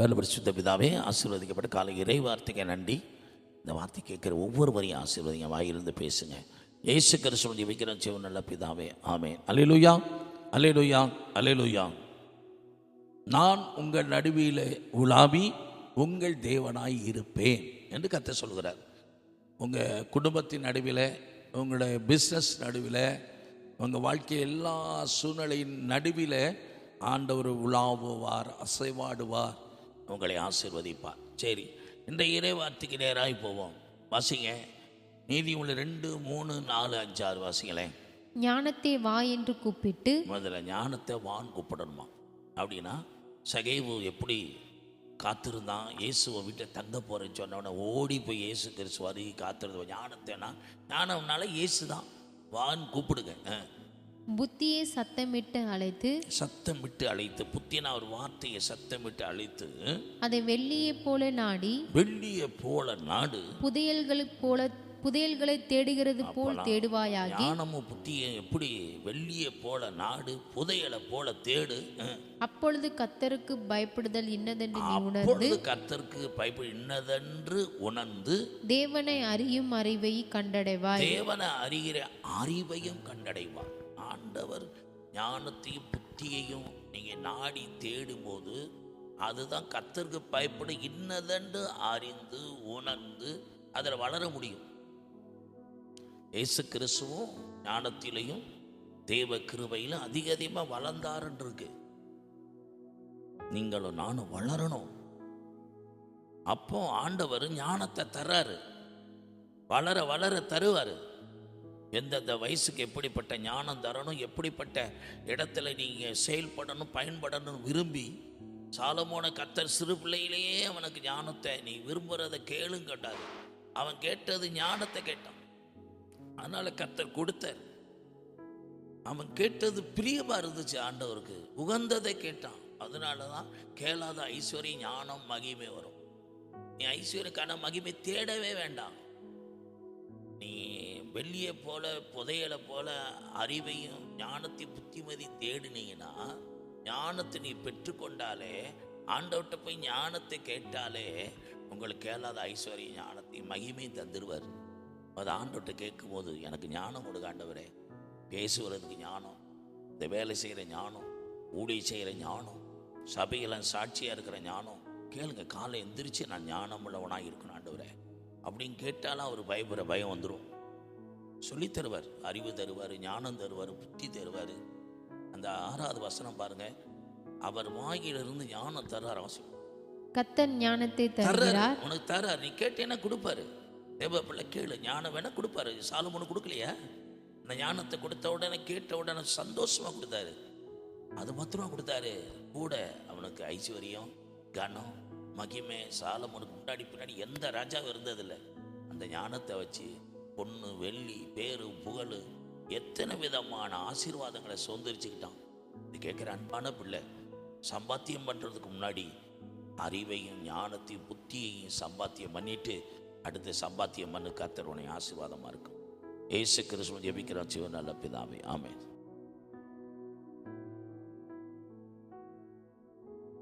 வேலை பரிசுத்த பிதாவே ஆசீர்வதிக்கப்பட்ட காலை இறை வார்த்தைக்கு நன்றி. இந்த வார்த்தை கேட்குற ஒவ்வொருவரையும் ஆசீர்வதிங்க வாயிலிருந்து பேசுங்க. ஏசு கிறிஸ்துவன் வைக்கிற சிவன் நல்ல பிதாவே ஆமே அலையிலுயா அலையிலுயா அலையிலுயா நான் உங்கள் நடுவில் உலாவி உங்கள் தேவனாய் இருப்பேன் என்று கத்த சொல்கிறார். உங்கள் குடும்பத்தின் நடுவில் உங்களுடைய பிஸ்னஸ் நடுவில் உங்கள் வாழ்க்கை எல்லா சூழ்நிலையின் நடுவில் ஆண்டவர் உலாவுவார் அசைவாடுவார். உங்களை ஆசீர்வதிப்பார். சரி இந்த இறைவார்த்தைக்கு நேராக போவோம். வாசிங்க. நீதி உள்ள ரெண்டு மூணு நாலு அஞ்சாறு வாசிங்களேன் ஞானத்தை வா என்று கூப்பிட்டு முதல்ல ஞானத்தை வான் கூப்பிடணுமா? அப்படின்னா சகைவு எப்படி காத்திருந்தான்? இயேசுவை விட்டு தங்க போகிறேன்னு சொன்ன உடனே ஓடி போய் இயேசு கிறிஸ்து வருகை காத்திருந்த ஞானத்தைனா ஞானம்னால இயேசு தான் வான் கூப்பிடுங்க. புத்தியை சத்தமிட்டு அழைத்து சத்தம் விட்டு அழைத்து புத்தின ஒரு வார்த்தையை சத்தமிட்டு அழைத்து அதை வெள்ளியைப் போல நாடி வெள்ளிய போல நாடு. புதையல்களைப் போல புதையல்களை தேடுகிறது போல் தேடுவாயாகி ஞானமும் புத்தியும் எப்படி வெள்ளிய போல நாடு புதையலை போல தேடு. அப்பொழுது கத்தருக்கு பயப்படுதல் இன்னதென்று நீ உணர்ந்து அப்பொழுது கர்த்தருக்கு பயப்பட இன்னதென்று உணர்ந்து தேவனை அறியும் அறிவை கண்டடைவாய். தேவனை அறிகிற அறிவையும் ஆண்டவர் ஞானத்தையும் புத்தியையும் நீங்கள் நாடி தேடும்போது அதுதான் கத்தருக்கு பயப்பட இன்னதென்று அறிந்து உணர்ந்து அதில் வளர முடியும். இயேசு கிறிஸ்துவும் ஞானத்திலையும் தேவ கிருபையிலும் அதிக அதிகமாக வளர்ந்தாருன்னு இருக்கு. நீங்களும் நானும் வளரணும். அப்போ ஆண்டவர் ஞானத்தை தர்றாரு. வளர வளர தருவார். எந்தெந்த வயசுக்கு எப்படிப்பட்ட ஞானம் தரணும் எப்படிப்பட்ட இடத்துல நீங்கள் செயல்படணும் பயன்படணும் விரும்பி சாலமோன கத்தர் சிறு பிள்ளையிலேயே அவனுக்கு ஞானத்தை நீ விரும்புகிறத கேளுங்க கேட்டாரு. அவன் கேட்டது ஞானத்தை கேட்டான். அதனால் கத்தர் கொடுத்தார். அவன் கேட்டது பிரியமாக இருந்துச்சு ஆண்டவருக்கு. உகந்ததை கேட்டான். அதனால தான் கேளாத ஐஸ்வர்யம் ஞானம் மகிமை வரும். நீ ஐஸ்வர்யக்கான மகிமை தேடவே வேண்டாம். நீ வெள்ளியை போல புதையலை போல அறிவையும் ஞானத்தை புத்திமதி தேடினீங்கன்னா ஞானத்தை நீ பெற்றுக்கொண்டாலே ஆண்டவர்கிட்ட போய் ஞானத்தை கேட்டாலே உங்களுக்கு கேளாத ஐஸ்வர்ய ஞானத்தை மகிமையும் தந்துடுவார் அது ஆண்டவர்கிட்ட கேட்கும்போது எனக்கு ஞானம் கொடுக்க ஆண்டவரே. பேசுவதுக்கு ஞானம். இந்த வேலை செய்கிற ஞானம் ஊழிய செய்கிற ஞானம் சபையில் சாட்சியாக இருக்கிற ஞானம் கேளுங்க காலை எந்திரிச்சு நான் ஞானம் உள்ளவனாக இருக்கணும் ஆண்டவரே. அப்படின்னு கேட்டாலும் அவர் பயப்படுற பயம் வந்துடும் சொல்லித் தருவார் அறிவு தருவார் ஞானம் தருவார் புத்தி தருவார். அந்த ஆறாவது வசனம் பாருங்க. அவர் வாயிலிருந்து ஞானம் தர்றார் அவசியம் கத்தர் ஞானத்தை தர்றாரு. உனக்கு தர்றாரு. நீ கேட்டேன்னா கொடுப்பாரு. தேவ பிள்ளை கேளு ஞானம் வேணா கொடுப்பாரு. சாலமோனு கொடுக்கலையா? அந்த ஞானத்தை கொடுத்த உடனே கேட்ட உடனே சந்தோஷமா கொடுத்தாரு. அது மாத்திரம் கொடுத்தாரு. கூட அவனுக்கு ஐஸ்வர்யம் கனம் மகிமை சாலமோனுக்கு முன்னாடி பின்னாடி எந்த ராஜாவும் இருந்ததில்லை. அந்த ஞானத்தை வச்சு பொண்ணு வெள்ளி பேரு புகழ் எத்தனை விதமான ஆசீர்வாதங்களை சுதந்திரிச்சுக்கிட்டான். இது கேட்குற அன்பான பிள்ளை சம்பாத்தியம் பண்ணுறதுக்கு முன்னாடி அறிவையும் ஞானத்தையும் புத்தியையும் சம்பாத்தியம் பண்ணிட்டு அடுத்து சம்பாத்தியம் பண்ணு கத்தர் உன்னை ஆசீர்வாதமாக இருக்கும் ஏசு கிறிஸ்துவன் ஜெபிக்கிறான் சிவன் நல்ல பிதாவே. ஆமென்.